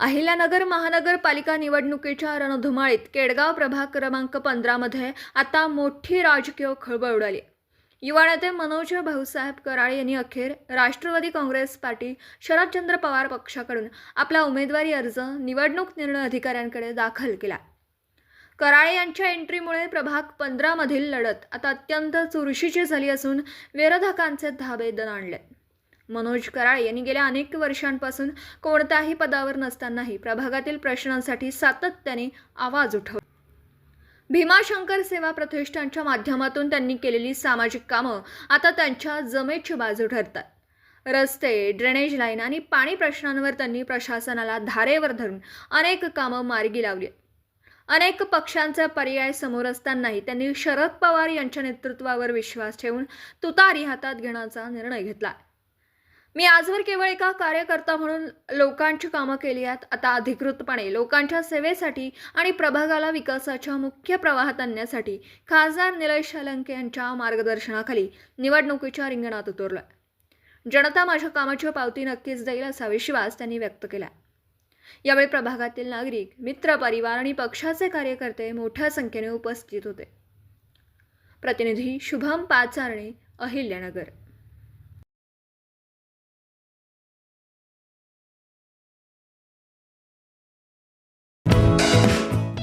अहिल्यानगर महानगरपालिका निवडणुकीच्या रणधुमाळीत केडगाव प्रभाग क्रमांक पंधरामध्ये आता मोठी राजकीय खळबळ उडाली. युवा नेते मनोज भाऊसाहेब कराळे यांनी अखेर राष्ट्रवादी काँग्रेस पार्टी शरदचंद्र पवार पक्षाकडून आपला उमेदवारी अर्ज निवडणूक निर्णय अधिकाऱ्यांकडे दाखल केला. कराळे यांच्या एंट्रीमुळे प्रभाग पंधरामधील लढत आता अत्यंत चुरशीची झाली असून विरोधकांचे धाबे दणाणले. मनोज कराळे यांनी गेल्या अनेक वर्षांपासून कोणत्याही पदावर नसतानाही प्रभागातील प्रश्नांसाठी सातत्याने आवाज उठवला भीमाशंकर सेवा प्रतिष्ठानच्या माध्यमातून त्यांनी केलेली सामाजिक कामं आता त्यांच्या जमेची बाजू ठरतात. रस्ते ड्रेनेज लाईन आणि पाणी प्रश्नांवर त्यांनी प्रशासनाला धारेवर धरून अनेक कामं मार्गी लावली अनेक पक्षांचा पर्याय समोर असतानाही त्यांनी शरद पवार यांच्या नेतृत्वावर विश्वास ठेवून तुतारी हातात घेण्याचा निर्णय घेतला मी आजवर केवळ एका कार्यकर्ता म्हणून लोकांची कामं केली आहेत. आता अधिकृतपणे लोकांच्या सेवेसाठी आणि प्रभागाला विकासाच्या मुख्य प्रवाहात आणण्यासाठी खासदार निलेश शालंके यांच्या मार्गदर्शनाखाली निवडणुकीच्या रिंगणात उतरलोय. जनता माझ्या कामाची पावती नक्कीच देईल असा विश्वास त्यांनी व्यक्त केला यावेळी प्रभागातील नागरिक मित्र परिवार आणि पक्षाचे कार्यकर्ते मोठ्या संख्येने उपस्थित होते. प्रतिनिधी शुभम पाचारणे अहिल्यानगर.